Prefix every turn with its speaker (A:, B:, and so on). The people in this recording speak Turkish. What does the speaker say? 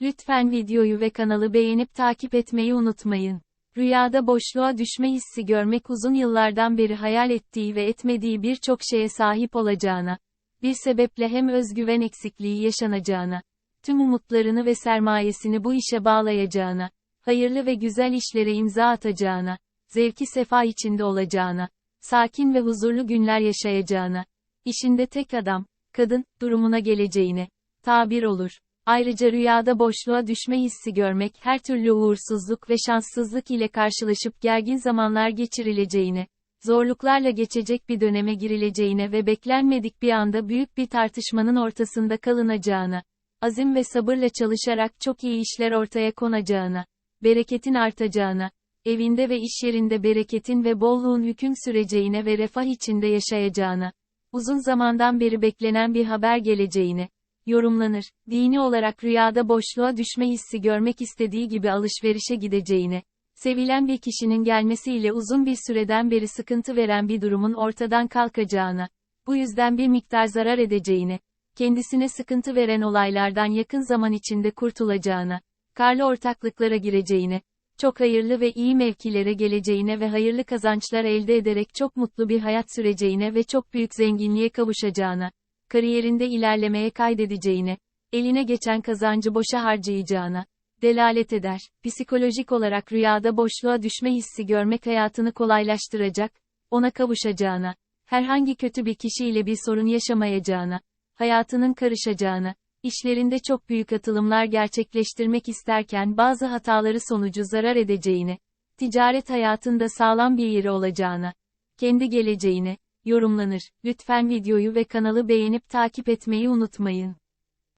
A: Lütfen videoyu ve kanalı beğenip takip etmeyi unutmayın. Rüyada boşluğa düşme hissi görmek uzun yıllardan beri hayal ettiği ve etmediği birçok şeye sahip olacağına, bir sebeple hem özgüven eksikliği yaşanacağına, tüm umutlarını ve sermayesini bu işe bağlayacağına, hayırlı ve güzel işlere imza atacağına, zevki sefa içinde olacağına, sakin ve huzurlu günler yaşayacağına, işinde tek adam, kadın, durumuna geleceğine, tabir olur. Ayrıca rüyada boşluğa düşme hissi görmek her türlü uğursuzluk ve şanssızlık ile karşılaşıp gergin zamanlar geçirileceğine, zorluklarla geçecek bir döneme girileceğine ve beklenmedik bir anda büyük bir tartışmanın ortasında kalınacağına, azim ve sabırla çalışarak çok iyi işler ortaya konacağına, bereketin artacağına, evinde ve iş yerinde bereketin ve bolluğun hüküm süreceğine ve refah içinde yaşayacağına, uzun zamandan beri beklenen bir haber geleceğine, yorumlanır. Dini olarak rüyada boşluğa düşme hissi görmek istediği gibi alışverişe gideceğine, sevilen bir kişinin gelmesiyle uzun bir süreden beri sıkıntı veren bir durumun ortadan kalkacağına, bu yüzden bir miktar zarar edeceğine, kendisine sıkıntı veren olaylardan yakın zaman içinde kurtulacağına, karlı ortaklıklara gireceğine, çok hayırlı ve iyi mevkilere geleceğine ve hayırlı kazançlar elde ederek çok mutlu bir hayat süreceğine ve çok büyük zenginliğe kavuşacağına, kariyerinde ilerlemeye kaydedeceğine, eline geçen kazancı boşa harcayacağına, delalet eder. Psikolojik olarak rüyada boşluğa düşme hissi görmek hayatını kolaylaştıracak, ona kavuşacağına, herhangi kötü bir kişiyle bir sorun yaşamayacağına, hayatının karışacağına, işlerinde çok büyük atılımlar gerçekleştirmek isterken bazı hataları sonucu zarar edeceğine, ticaret hayatında sağlam bir yeri olacağına, kendi geleceğine, yorumlanır. Lütfen videoyu ve kanalı beğenip takip etmeyi unutmayın.